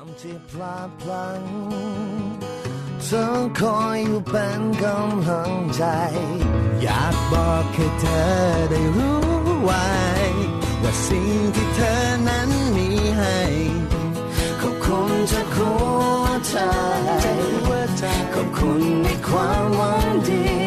ามที่พลาดพลั้งเธอคอยอยู่เป็นกำลังใจ อยากบอกให้เธอได้รู้ไว้ ว่าสิ่งที่เธอนั้นมีให้ขอบคุณจากหัวใจขอบคุณในความหวังดี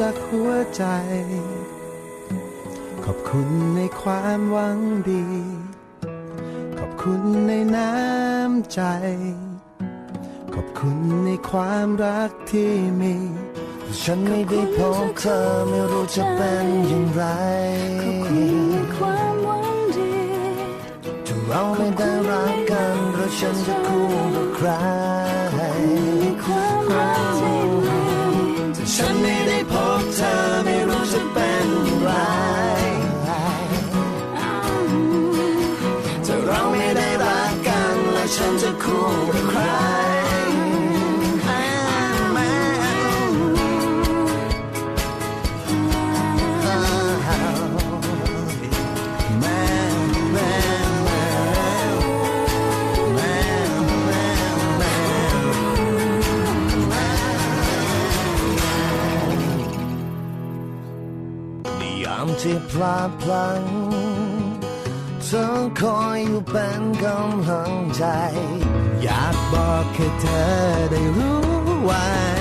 จากหัวใจ ขอบคุณในความหวังดี ขอบคุณในน้ำใจ ขอบคุณในความรักที่มีฉันไม่ได้พบเธอไม่รู้จะเป็นอย่างไรขอบคุณในความหวังดีถ้าเราไม่ได้รักกันเราฉันจะคู่กับใคร ฉันจะคู่กับใครที่พลาดพลั้ง เธอคอยอยู่เป็นกำลังใจ อยากบอกให้เธอได้รู้ไว้ว่า